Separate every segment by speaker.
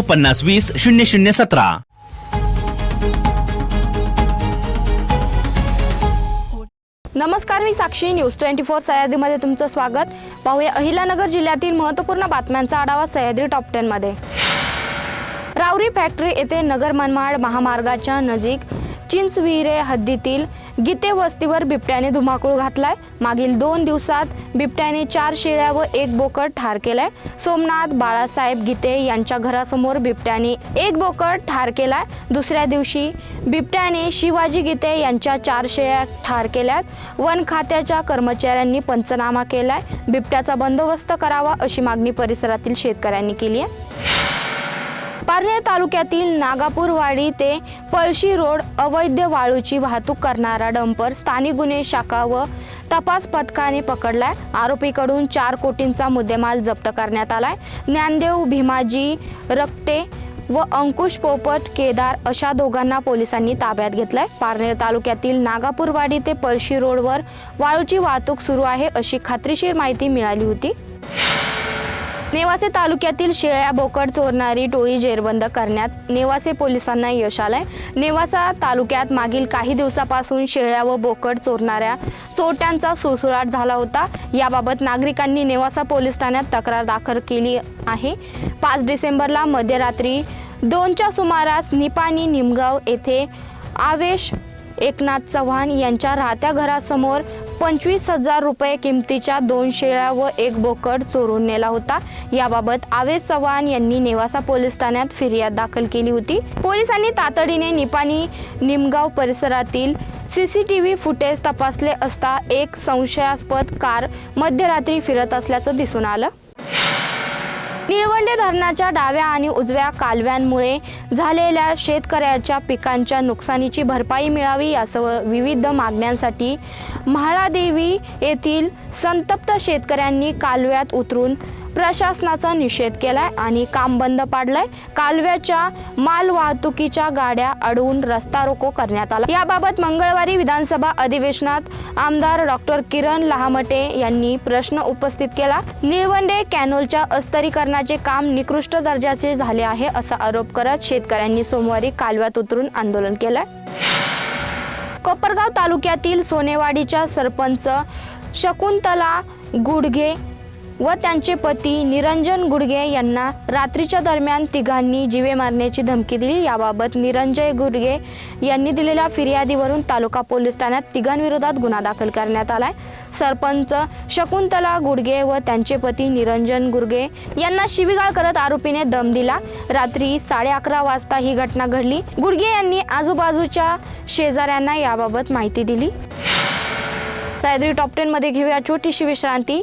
Speaker 1: पन्नास वीस शून्य शून्य सतरा.
Speaker 2: नमस्कार मी साक्षी. न्यूज ट्वेंटी फोर सह्याद्रीमध्ये तुमचं स्वागत. पाहूया अहिल्यानगर जिल्ह्यातील महत्त्वपूर्ण बातम्यांचा आढावा सह्याद्री टॉप टेनमध्ये रावरी फॅक्टरी येथे नगर मनमाड महामार्गाच्या नजीक चिंचविरे हद्दीतील गीते वस्तीवर बिबट्याने धुमाकूळ घातलाय. मागील दोन दिवसात बिबट्याने चार शेळ्या व एक बोकड ठार केलाय. सोमनाथ बाळासाहेब गीते यांच्या घरासमोर बिबट्याने एक बोकड ठार केलाय. दुसऱ्या दिवशी बिबट्याने शिवाजी गीते यांच्या चार शेळ्या ठार केल्यात. वन खात्याच्या कर्मचाऱ्यांनी पंचनामा केलाय. बिबट्याचा बंदोबस्त करावा अशी मागणी परिसरातील शेतकऱ्यांनी केली आहे. पारनेर तालुक्यातील नागापूरवाडी ते पळशी रोड अवैध वाळूची वाहतूक करणारा डंपर स्थानिक गुन्हे शाखा व तपास पथकाने पकडलाय. आरोपीकडून चार कोटींचा मुद्देमाल जप्त करण्यात आलाय. ज्ञानदेव भीमाजी रक्ते व अंकुश पोपट केदार अशा दोघांना पोलिसांनी ताब्यात घेतलंय. पारनेर तालुक्यातील नागापूरवाडी ते पळशी रोडवर वाळूची वाहतूक सुरू आहे अशी खात्रीशीर माहिती मिळाली होती. नेवासे तालुक्यातील शेळ्या बोकड चोरणारी टोळी जेरबंद करण्यात नेवासे पोलिसांना यश आलंय. नेवासा तालुक्यात मागील काही दिवसापासून शेळ्या व बोकड चोरणाऱ्या चोरट्यांचा सुळसुळाट झाला होता. याबाबत नागरिकांनी नेवासा पोलीस ठाण्यात तक्रार दाखल केली आहे. पाच डिसेंबरला मध्यरात्री दोनच्या सुमारास निपाणी निमगाव येथे आवेश एकनाथ चव्हाण यांच्या राहत्या घरासमोर पंचवीस हजार रुपये किमतीच्या दोन शेळ्या व एक बोकड चोरून नेला होता. याबाबत आवेश चव्हाण यांनी नेवासा पोलीस ठाण्यात फिर्याद दाखल केली होती. पोलिसांनी तातडीने निपाणी निमगाव परिसरातील C C T V footage तपासले असता एक संशयास्पद कार मध्यरात्री फिरत असल्याचं दिसून आलं. निळवंडे धरणाच्या डाव्या आणि उजव्या कालव्यांमुळे झालेल्या शेतकऱ्याच्या पिकांच्या नुकसानीची भरपाई मिळावी यासह विविध मागण्यांसाठी म्हाळादेवी येथील संतप्त शेतकऱ्यांनी कालव्यात उतरून प्रशासनाचा निषेध केलाय आणि काम बंद पाडलंय. कालव्याच्या माल वाहतुकीच्या गाड्या अडवून रस्ता रोको करण्यात आला. याबाबत मंगळवारी विधानसभा अधिवेशनात आमदार डॉक्टर किरण लहामटे यांनी प्रश्न उपस्थित केला. निळवंडे कॅनोलच्या अस्तरीकरणाचे काम निकृष्ट दर्जाचे झाले आहे असा आरोप करत शेतकऱ्यांनी सोमवारी कालव्यात उतरून आंदोलन केलंय. कोपरगाव तालुक्यातील सोनेवाडीच्या सरपंच शकुंतला गुडघे व त्यांचे पती निरंजन गुडगे यांना रात्रीच्या दरम्यान तिघांनी जीवे मारण्याची धमकी दिली. याबाबत निरंजय गुडगे यांनी दिलेल्या फिर्यादीवरून तालुका पोलीस ठाण्यात तिघांविरोधात गुन्हा दाखल करण्यात आलाय. सरपंच शकुंतला गुडगे व त्यांचे पती निरंजन गुडगे यांना शिवीगाळ करत आरोपीने दम दिला. रात्री साडे अकरा वाजता ही घटना घडली. गुडगे यांनी आजूबाजूच्या शेजाऱ्यांना याबाबत माहिती दिली. सायद्री टॉप टेन मध्ये घेऊया छोटीशी विश्रांती.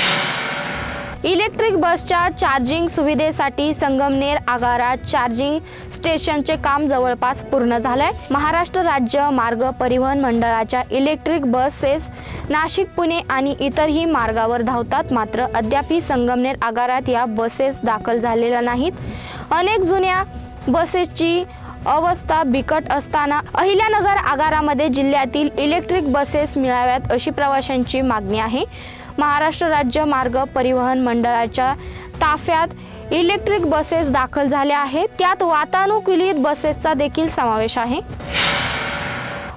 Speaker 2: इलेक्ट्रिक बसच्या चार्जिंग सुविधेसाठी संगमनेर आगारात चार्जिंग स्टेशनचे काम जवळपास पूर्ण झालंय. महाराष्ट्र राज्य मार्ग परिवहन मंडळाच्या इलेक्ट्रिक बसेस नाशिक पुणे आणि इतरही मार्गावर धावतात. मात्र अद्यापही संगमनेर आगारात या बसेस दाखल झालेल्या नाहीत. अनेक जुन्या बसेसची अवस्था बिकट असताना अहिल्यानगर आगारामध्ये जिल्ह्यातील इलेक्ट्रिक बसेस मिळाव्यात अशी प्रवाशांची मागणी आहे. महाराष्ट्र राज्य मार्ग परिवहन मंडळाच्या ताफ्यात इलेक्ट्रिक बसेस दाखल झाल्या आहेत. त्यात वातानुकूलित बसेसचा देखील समावेश आहे.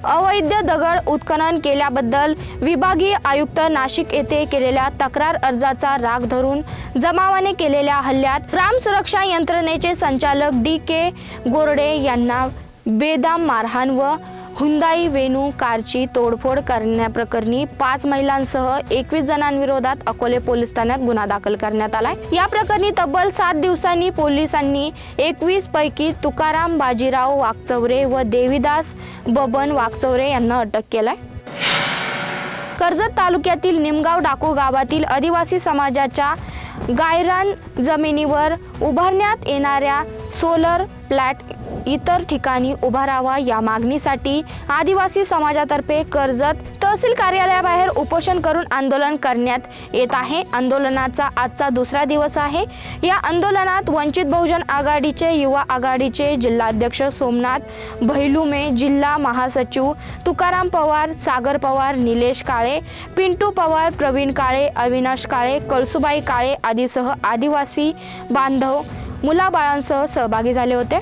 Speaker 2: अवैध दगड उत्खनन केल्याबद्दल विभागीय आयुक्त नाशिक येथे केलेल्या तक्रार अर्जाचा राग धरून जमावाने केलेल्या हल्ल्यात ग्राम सुरक्षा यंत्रणेचे संचालक डी के गोरडे यांना बेदाम मारहाण व हुंदाई वेणू कारची तोडफोड करण्याप्रकरणी पाच महिलांसह एकवीस जणांविरोधात अकोले पोलीस ठाण्यात गुन्हा दाखल करण्यात आलाय. या प्रकरणी तब्बल सात दिवसांनी पोलिसांनी एकवीस पैकी तुकाराम बाजीराव वाकचवरे व देवीदास बबन वाकचौरे यांना अटक केलाय. कर्जत तालुक्यातील निमगाव डाकू गावातील आदिवासी समाजाच्या गायरान जमिनीवर उभारण्यात येणाऱ्या सोलर प्लॅट इतर ठिकाणी उभारावा या मागणीसाठी आदिवासी समाजातर्फे कर्जत तहसील कार्यालयाबाहेर उपोषण करून आंदोलन करण्यात येत आहे. आंदोलनाचा आजचा दुसरा दिवस आहे. या आंदोलनात वंचित बहुजन आघाडीचे युवा आघाडीचे जिल्हाध्यक्ष सोमनाथ भैलुमे जिल्हा महासचिव तुकाराम पवार सागर पवार निलेश काळे पिंटू पवार प्रवीण काळे अविनाश काळे कळसुबाई काळे आदीसह आदिवासी बांधव मुलाबाळांसह सहभागी झाले होते.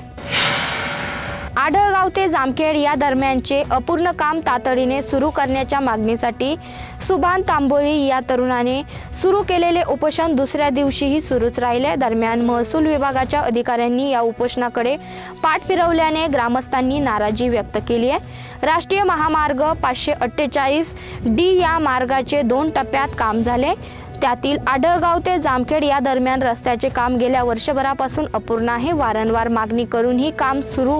Speaker 2: आढळगाव ते जामखेड या दरम्यानचे अपूर्ण काम तातडीने सुरू करण्याच्या मागणीसाठी सुभान तांबोळी या तरुणाने सुरू केलेले उपोषण दुसऱ्या दिवशीही सुरूच राहिले. दरम्यान महसूल विभागाच्या अधिकाऱ्यांनी या उपोषणाकडे पाठ फिरवल्याने ग्रामस्थांनी नाराजी व्यक्त केली आहे. राष्ट्रीय महामार्ग पाचशे अठ्ठेचाळीस डी या मार्गाचे दोन टप्प्यात काम झाले. त्यातील आढळगाव ते जामखेड या दरम्यान रस्त्याचे काम गेल्या वर्षभरापासून अपूर्ण आहे. वारंवार मागणी करूनही काम सुरू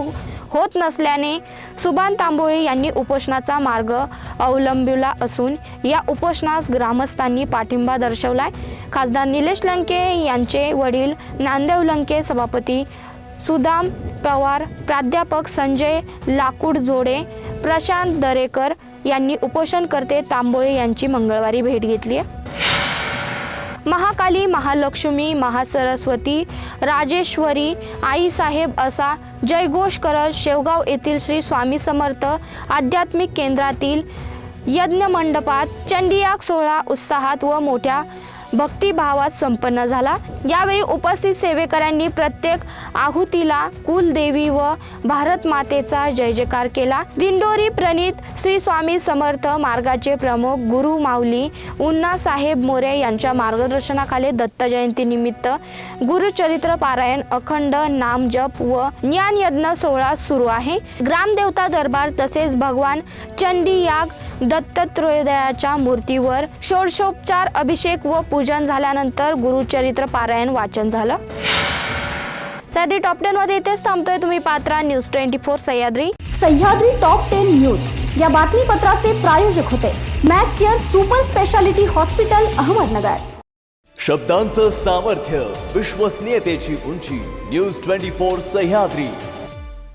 Speaker 2: होत नसल्याने सुभान तांबोळे यांनी उपोषणाचा मार्ग अवलंबिला असून या उपोषणास ग्रामस्थांनी पाठिंबा दर्शवलाय. खासदार निलेश लंके यांचे वडील नांदेव लंके सभापती सुदाम पवार प्राध्यापक संजय लाकूड जोडे प्रशांत दरेकर यांनी उपोषणकर्ते तांबोळे यांची मंगळवारी भेट घेतली आहे महाकाली महालक्ष्मी महासरस्वती राजेश्वरी आईसाहेब असा जयघोष करत शेवगाव येथील श्री स्वामी समर्थ आध्यात्मिक केंद्रातील यज्ञ मंडपात चंडियाग सोहळा उत्साहात व मोठ्या भक्तिभावात संपन्न झाला. यावेळी उपस्थित सेवेकऱ्यांनी प्रत्येक आहुतीला कुलदेवी व भारत मातेचा जय जयकार केला. दिंडोरी प्रणित श्री स्वामी समर्थ मार्गाचे प्रमुख गुरु माऊली उन्ना साहेब मोरे यांच्या मार्गदर्शनाखाली दत्त जयंती निमित्त गुरुचरित्र पारायण अखंड नाम जप व ज्ञान यज्ञ सोहळा सुरू आहे. ग्रामदेवता दरबार तसेच भगवान चंडी याग दत्तत्रयोदयाच्या मूर्तीवर षोडशोपचार अभिषेक व पूजन झाल्यानंतर गुरुचरित्र पारायण वाचन झालं. सध्या टॉप टेन मध्ये इथेच थांबतोय तुम्ही Patra news twenty four Sahyadri.
Speaker 3: Sahyadri top ten news या बातमीपत्राचे प्रायोजक होते. Mac Care super speciality hospital Ahmednagar.
Speaker 4: शब्दांचं सामर्थ्य विश्वसनीयतेची उंची. News twenty four Sahyadri.